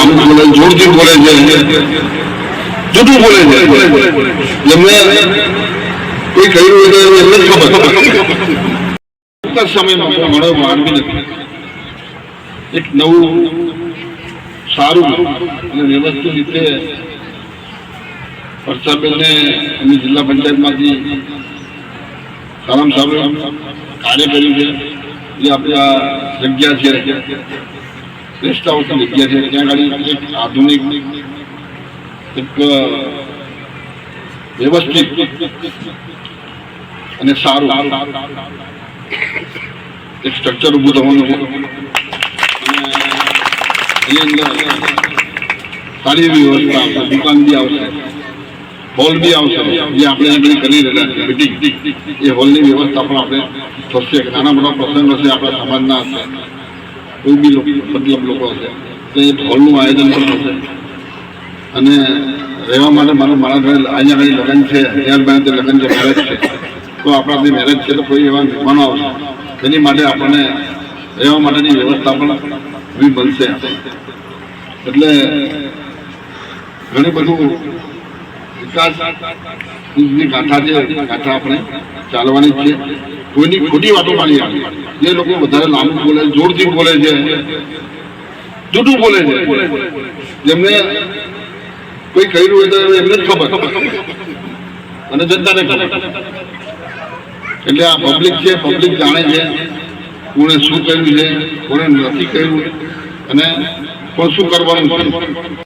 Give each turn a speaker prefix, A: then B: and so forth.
A: લાંબુ બોલે જોરથી જૂઠું બોલે કોઈ કહ્યું એક નવું સારું અને વ્યવસ્થિત રીતે વર્ષાબેનને એમની જિલ્લા પંચાયતમાંથી સારામાં સારું કાર્ય કર્યું છે. જે આ જગ્યા છે. રેસ્ટ હાઉસની જગ્યા છે ત્યાં આગળ આધુનિક એક વ્યવસ્થિત અને સારું એક સ્ટ્રક્ચર ઊભું થવાનું એની અંદર સારી એવી વ્યવસ્થા આવશે દુકાન બી આવશે હોલ બી આવશે જે આપણે આગળ કરી રહ્યા છીએ મિટિંગ એ હોલની વ્યવસ્થા પણ આપણે થશે નાના મોટા પ્રસંગ હશે આપણા સમાજના હશે કોઈ બી મતલબ લોકો હશે. તો એ હોલનું આયોજન પણ થશે અને રહેવા માટે મારું, મારા ઘરે અહીંયા આગળ લગ્ન છે ત્યારબાદ તે લગ્ન છે મેરેજ છે, તો આપણા જે મેરેજ છે, તો કોઈ એવા મહેમાનો આવશે. તેની માટે આપણને રહેવા માટેની વ્યવસ્થા પણ બનશે. એટલે ઘણી બધું વિકાસની ગાથા છે, ગાથા આપણે ચાલવાની છે કોઈની ખોટી વાતો માની આવે જે લોકો વધારે લાંબુ બોલે, જોરથી બોલે છે જૂઠું બોલે છે. જેમને કોઈ કહ્યું હોય તો એમને જ ખબર. અને જનતાને ખબર. એટલે આ પબ્લિક છે પબ્લિક જાણે છે કોણે શું કહ્યું છે, કોણે નથી કહ્યું અને પણ શું કરવાનું